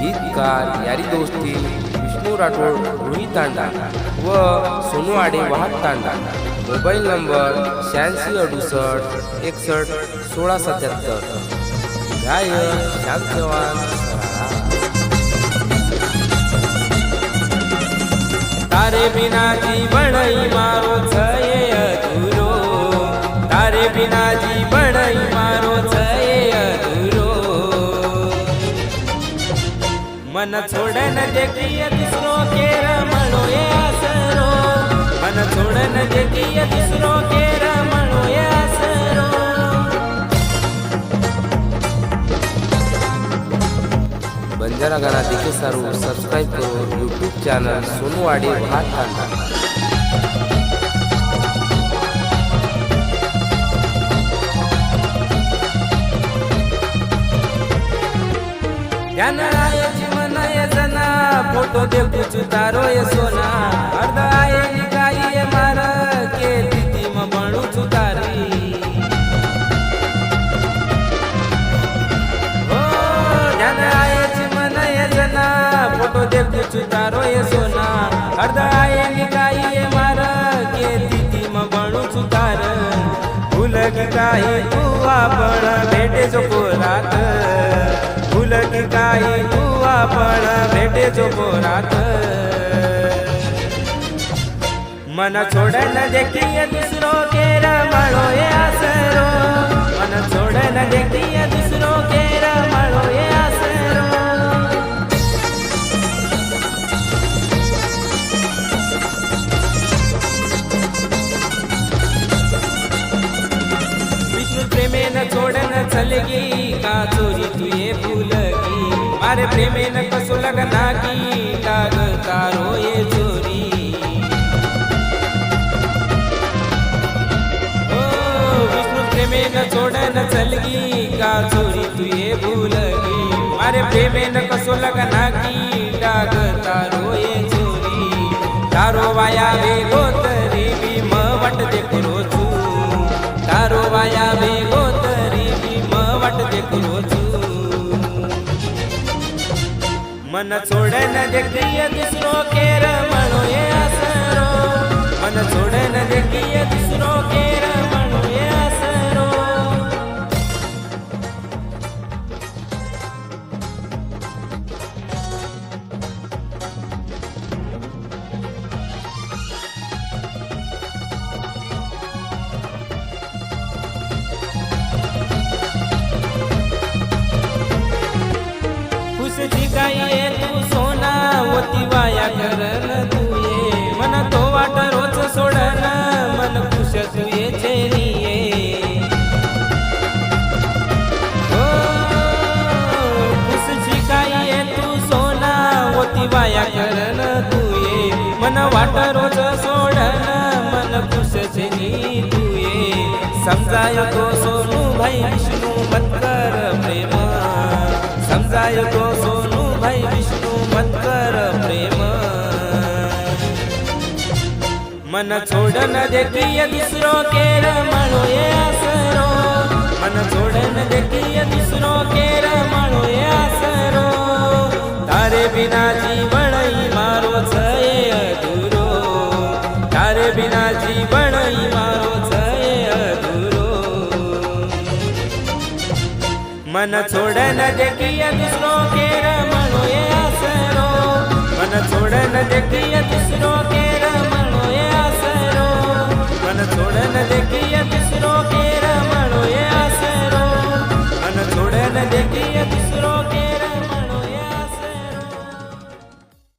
गीतकार यारी दोस्ती विष्णू राठोड रोहित तांडा व सोनू आडे वाहक तांडा. मोबाईल नंबर शहाऐंशी अडुसष्ट एकसष्ट सोळा सत्याहत्तर. गायक श्याम तारे बिना जीवन मारो मन छोडन जगिय दुसरो केर म्हणो असरो मन छोडन जगिय दुसरो केर म्हणो असरो बंजारा गाना देखे सारू सबस्क्राईब करो यूट्यूब चॅनल सोनवाडी भात ठाणा Canada. જના ફોટો દેખું છું તારો એ સોના અર્ધ આય નિકાઈ એ મારા કે દીદીમાં ભણું છું તારી ઓ ધ્યાન આય જીવન એ જના ફોટો દેખું છું તારો એ સોના અર્ધ આય નિકાઈ એ મારા કે દીદીમાં ભણું છું તાર ભૂલ કાઈ તું આપણ ભેટે જો કોરાત ભૂલ કાઈ તું આપણ ભેટે જો કોરાત મન છોડ ન દેખીએ દૂસરો કે રમણો એ આસરો મન છોડ ન દેખીએ દૂસરો કે રમણો એ અરે પ્રેમે ન કશું લગના ગીતા તારો એ ચોરી. ઓ, વિષ્ણુ પ્રેમે ન છોડે ન ચલગી, કા ચોરી તું એ ભૂલ ગઈ મારે પ્રેમે ન કશું લગના ગીતા તારો એ ચોરી. તારો વાયા વે ગોતરી બી મવટ દેખરો છું. તારો વાયા વે मन छोड़े न देख दिए दूसरों के होती तुये मन तो वाट रोज सोडन मन खुश तुये चेरिये ओ खुश ठिकाई तू सोना होती वाया करन तुये मन वाट रोज सोडन मन खुश छेनी तुये समजायो तो सोनू भाई विष्णू मत कर प्रेम समजायो तो सोनू भाई विष्णू मन छोड़न न देखिए दूसरो के रमणो ये आसरो मन छोड़न न देखिए दूसरो के रमणो ये आसरो तारे बिना जीवन ही मारो छे अधूरो. तारे बिना जीवन ही मारो छे अधूरो. मन छोड़न न देखिए दूसरों के रमणो